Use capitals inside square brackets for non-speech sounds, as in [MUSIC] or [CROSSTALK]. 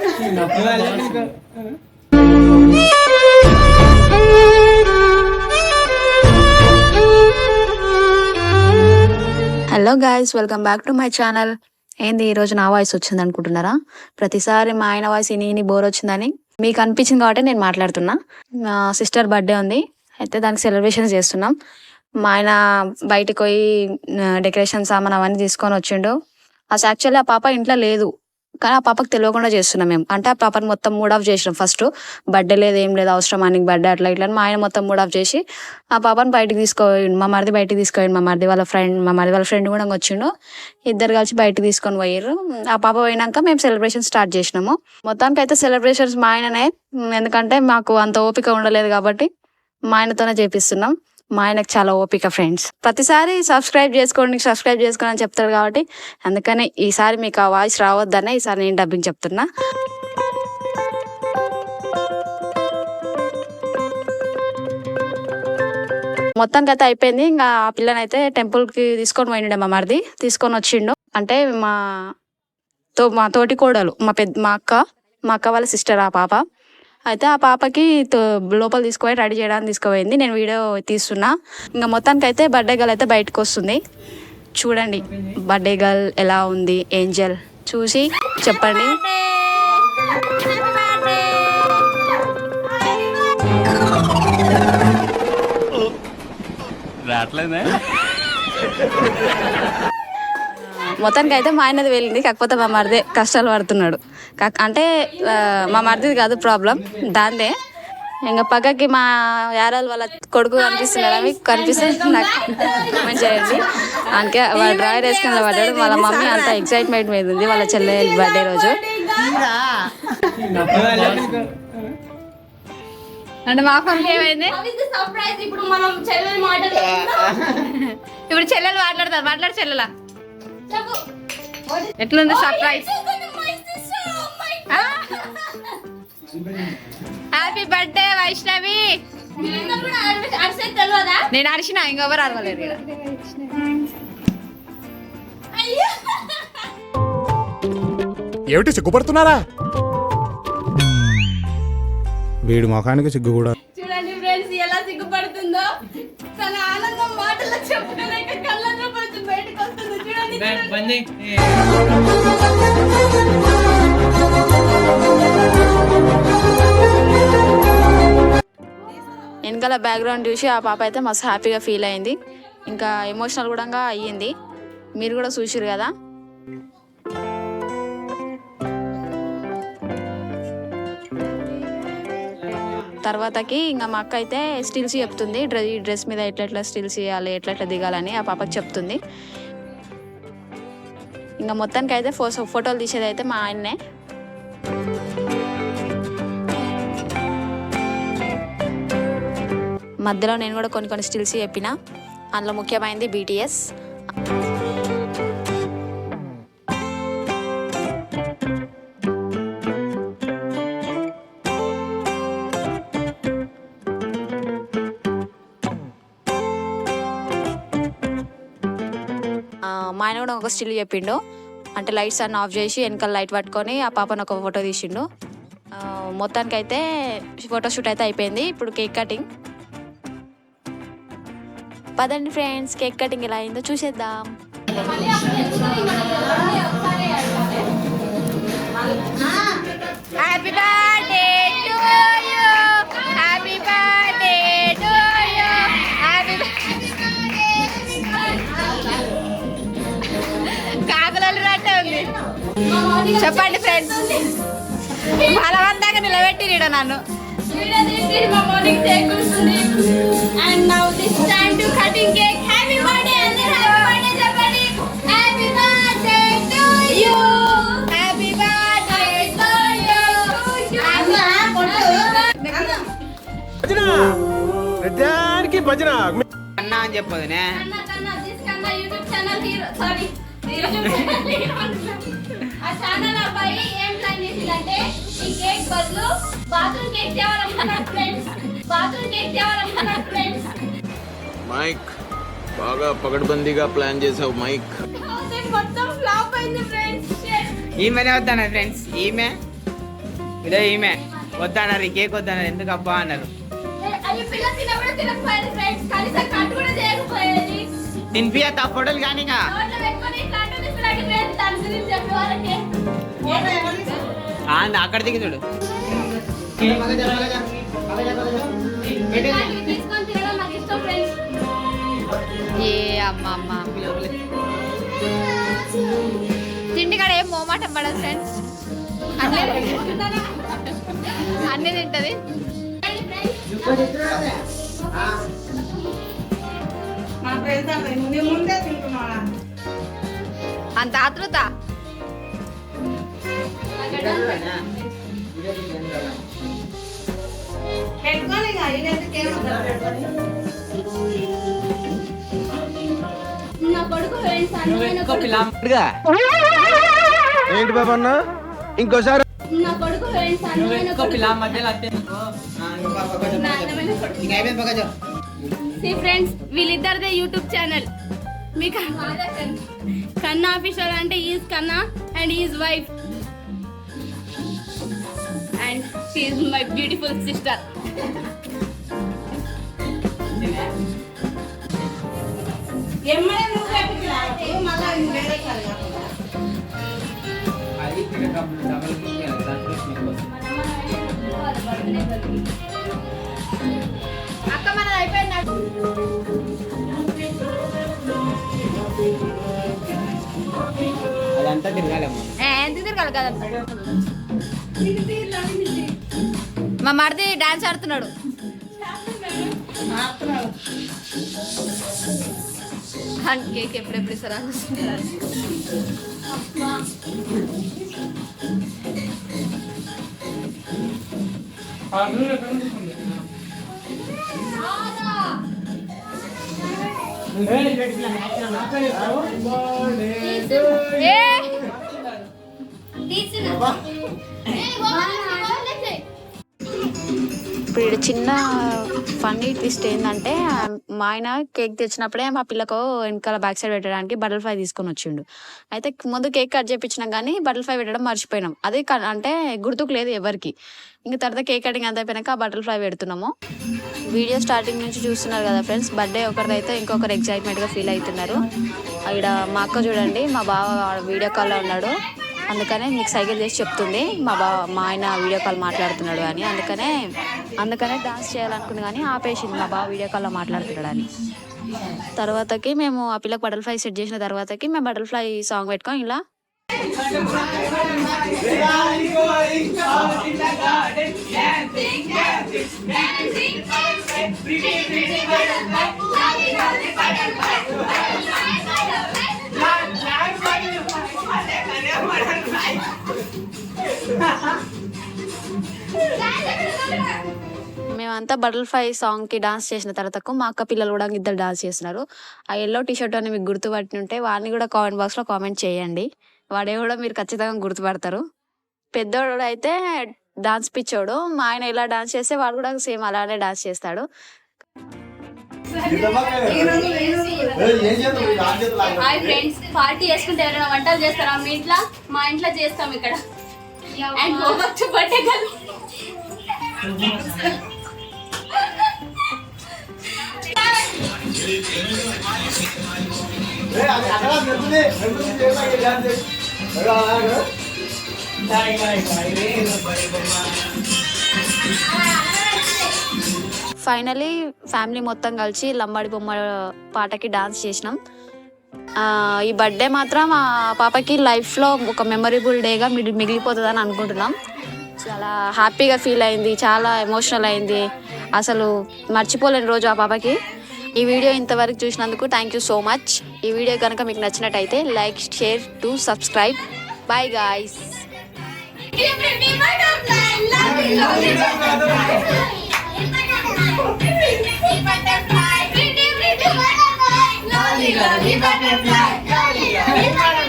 Hello guys welcome back to my channel. ఏంది ఈ రోజు నా వాయిస్ వచ్చింది అనుకుంటున్నారా? ప్రతిసారి మా ఆయన వాయిస్ ఇని ఇని బోర్ వచ్చిందని మీకు అనిపించింది కాబట్టి నేను మాట్లాడుతున్నా. మా సిస్టర్ బర్త్డే ఉంది. అయితే దానికి సెలబ్రేషన్స్ చేస్తున్నాం. మా ఆయన బయటికి పోయి డెకరేషన్ సామాన్ అవన్నీ తీసుకొని వచ్చిండు. అసలు యాక్చువల్లీ ఆ పాప ఇంట్లో లేదు. కానీ ఆ పాపకు తెలియకుండా చేస్తున్నాం మేము. అంటే ఆ పాపని మొత్తం మూడ్ ఆఫ్ చేసినాం ఫస్ట్. బర్త్డే లేదు ఏం లేదు అవసరం అని బర్త్డే అట్లా ఇట్లా అని మా ఆయన మొత్తం మూడ్ ఆఫ్ చేసి ఆ పాపని బయటికి తీసుకోండి మా మరిది బయటికి తీసుకోండి మా మరిది వాళ్ళ ఫ్రెండ్ మా మరిది వాళ్ళ ఫ్రెండ్ కూడా వచ్చిండు. ఇద్దరు కలిసి బయటికి తీసుకొని పోయారు ఆ పాప పోయినాక మేము సెలబ్రేషన్ స్టార్ట్ చేసినాము. మొత్తానికి అయితే సెలబ్రేషన్స్ మా ఆయననే. ఎందుకంటే మాకు అంత ఓపిక ఉండలేదు కాబట్టి మా ఆయనతోనే చేపిస్తున్నాం. మా ఆయనకు చాలా ఓపిక ఫ్రెండ్స్ ప్రతిసారి సబ్స్క్రైబ్ చేసుకోండి సబ్స్క్రైబ్ చేసుకోండి అని చెప్తాడు కాబట్టి అందుకని ఈసారి మీకు ఆ వాయిస్ రావద్దనే ఈసారి నేను డబ్బింగ్ చెప్తున్నా. మొత్తం కథ అయిపోయింది. ఇంకా ఆ పిల్లనైతే టెంపుల్కి తీసుకొని పోయిండే మా మరిది. తీసుకొని వచ్చిండు. అంటే మా తో మా తోటి కోడలు మా పెద్ద మా అక్క మా అక్క వాళ్ళ సిస్టర్ ఆ పాప. అయితే ఆ పాపకి తో- లోపల తీసుకుపోయి రెడీ చేయడానికి తీసుకుపోయింది. నేను వీడియో తీస్తున్నా. ఇంకా మొత్తానికి అయితే బర్త్డే గర్ల్ అయితే బయటకు వస్తుంది చూడండి బర్త్డే గర్ల్ ఎలా ఉంది ఏంజల్. చూసి చెప్పండి. రావట్లేదా? మొత్తానికి అయితే మా ఆయనది వెళ్ళింది కాకపోతే మా మరిదే కష్టాలు పడుతున్నాడు. కాక అంటే మా మరిదిది కాదు ప్రాబ్లం దాందే. ఇంకా పక్కకి మా యారాలు వాళ్ళ కొడుకు కనిపిస్తున్నాడు మీకు కనిపిస్తే నాకు కామెంట్ చేయండి. అందుకే వాడు డ్రాయర్ వేసుకుని పడ్డాడు వాళ్ళ మమ్మీ అంత ఎక్సైట్మెంట్ మీద ఉంది వాళ్ళ చెల్లె బర్త్డే రోజు. అంటే మా ఫోన్కి ఏమైంది? సర్ప్రైజ్ ఇప్పుడు మనం చెల్లెలు మాటలు [LAUGHS] ఇప్పుడు చెల్లెలు మాట్లాడతారు మాట్లాడు చెల్లెలా. ఎట్లుంది సర్ప్రైజ్ హ్యాపీ బర్త్డే వైష్ణవి నేను అరిచిన ఇంకెవరు అరవలేదు. అయ్యో. ఏమిటి సిగ్గుపడుతున్నారా? వీడి ముఖానికి సిగ్గు కూడా చూడండి. వెనకాల బ్యాక్గ్రౌండ్ చూసి ఆ పాప అయితే మస్తు హ్యాపీగా ఫీల్ అయింది. ఇంకా ఎమోషనల్ కూడా అయ్యింది. మీరు కూడా చూసిరు కదా? తర్వాతకి ఇంకా మా అక్క అయితే స్టిల్స్ చెప్తుంది. డ్రెస్ ఈ డ్రెస్ మీద ఎట్లా ఎట్లా స్టిల్స్ చేయాలి ఎట్లా ఎట్లా దిగాలని ఆ పాపకి చెప్తుంది. ఇంకా మొత్తానికి అయితే ఫో ఫోటోలు తీసేది అయితే మా ఆయన్నే. మధ్యలో నేను కూడా కొన్ని కొన్ని స్టిల్స్ చెప్పిన. అందులో ముఖ్యమైనది బీటీఎస్ మా ఆయన కూడా ఒక స్టిల్ చెప్పిండు. అంటే లైట్స్ అన్ని ఆఫ్ చేసి వెనకాల లైట్ పట్టుకొని ఆ పాపను ఒక ఫోటో తీసిండు. మొత్తానికి అయితే ఫోటో షూట్ అయితే అయిపోయింది. ఇప్పుడు కేక్ కటింగ్. పదండి ఫ్రెండ్స్ కేక్ కటింగ్ ఎలా అయిందో చూసేద్దాం. You happy birthday to you అన్న ప్రతిదానికి భజన. అన్నా అని చెప్పదునే. YouTube channel hero. సారీ ఆ ఛానల్ అబ్బాయి ఏం ప్లాన్ చేసిందంటే ఈ కేక్ బదులు బాత్రూమ్ కేక్ తేవాలనుకున్నాడు ఫ్రెండ్స్ బాత్రూమ్ కేక్ తేవాలనుకున్నాడు ఫ్రెండ్స్ మైక్ బాగా పగడ్బందీగా ప్లాన్ చేసావు మైక్ మొత్తం ఫ్లాప్ అయింది ఫ్రెండ్స్ ఈమెనే వద్దాను ఫ్రెండ్స్ ఈమె? ఇదే ఈమె. వద్దన్నారు ఈ కేక్ వద్దన్నారు. ఎందుకు అబ్బా అన్నారు అయ్యో పిల్ల తినప్పుడు అక్కడ దిగి చూడు. ఏ అమ్మ అమ్మ. తిండి కాడ ఏం మోమాటం పడదు ఫ్రెండ్స్ అన్నీ అన్నీ తింటది. అంత ఆతృత నా కొడుకు అందమైన కొడుకు ఏంటి బాబా అన్న? ఇంకోసారి. నా కొడుకు ఫ్రెండ్స్ వీళ్ళిద్దరిదే యూట్యూబ్ ఛానల్ మీకు కన్నా ఆఫీషియల్ అంటే is Kanna and is wife. And she my beautiful sister అక్క అదంతా తిరగాలేమో ఎందుకు తిరగాలి కదా మా మరిది డాన్స్ ఆడుతున్నాడు. కేక్ ఎప్పుడెప్పుడు ఇస్తారా? ఏ ఇప్పుడు ఈడ చిన్న ఫన్నీ ట్విస్ట్ ఏంటంటే మా ఆయన కేక్ తెచ్చినప్పుడే మా పిల్లకు వెనకాల బ్యాక్ సైడ్ పెట్టడానికి బటర్ఫ్లై తీసుకొని వచ్చిండు. అయితే ముందు కేక్ కట్ చేయించినాం కానీ బటర్ఫ్లై పెట్టడం మర్చిపోయినాం. అది అంటే గుర్తుకు లేదు ఎవరికి. ఇంకా తర్వాత కేక్ కటింగ్ అంత అయిపోయినాక బటర్ బటర్ఫ్లై పెడుతున్నాము. వీడియో స్టార్టింగ్ నుంచి చూస్తున్నారు కదా ఫ్రెండ్స్ బర్త్డే ఒకరిదైతే ఇంకొకరు ఎగ్జైట్మెంట్గా ఫీల్ అవుతున్నారు. ఇక్కడ మా అక్క చూడండి మా బావ వీడియో కాల్లో ఉన్నాడు. అందుకనే మీకు సైకిల్ చేసి చెప్తుంది మా బా మా ఆయన వీడియో కాల్ మాట్లాడుతున్నాడు అని అందుకనే అందుకనే డాన్స్ చేయాలనుకుంది కానీ ఆపేసింది మా బావ వీడియో కాల్లో మాట్లాడుతున్నాడు అని తర్వాతకి మేము ఆ పిల్లకి బటర్ఫ్లై సెట్ చేసిన తర్వాతకి మేము బటర్ఫ్లై సాంగ్ పెట్టుకోం ఇలా మేమంతా బటర్ఫ్లై సాంగ్కి డాన్స్ చేసిన తర్వాత మా అక్క పిల్లలు కూడా ఇద్దరు డాన్స్ చేస్తున్నారు. ఆ ఎల్లో టీ షర్ట్ అని మీకు గుర్తుపట్టి ఉంటే వాడిని కూడా కామెంట్ బాక్స్లో కామెంట్ చేయండి. వాడే కూడా మీరు ఖచ్చితంగా గుర్తుపడతారు. పెద్దోడు అయితే డాన్స్ పిచ్చోడు. మా ఆయన ఇలా డాన్స్ చేస్తే వాడు కూడా సేమ్ అలానే డాన్స్ చేస్తాడు. పార్టీ చేసుకుంటే ఎవరైనా వంటలు చేస్తారా? మీ ఇంట్లో మా ఇంట్లో చేస్తాం ఇక్కడ. And go back to కదా ఫైనలీ ఫ్యామిలీ మొత్తం కలిసి లంబాడి బొమ్మ పాటకి డాన్స్ చేసినాం. ఈ బర్త్డే మాత్రం మా పాపకి లైఫ్లో ఒక మెమరబుల్ డేగా మిగి మిగిలిపోతుందని అనుకుంటున్నాం. చాలా హ్యాపీగా ఫీల్ అయింది చాలా ఎమోషనల్ అయింది. అసలు మర్చిపోలేని రోజు ఆ పాపకి. ఈ వీడియో ఇంతవరకు చూసినందుకు థ్యాంక్ యూ సో మచ్. ఈ వీడియో కనుక మీకు నచ్చినట్టయితే like share to subscribe. Bye guys Dolly, Dolly, butterfly. Dolly, Dolly, butterfly.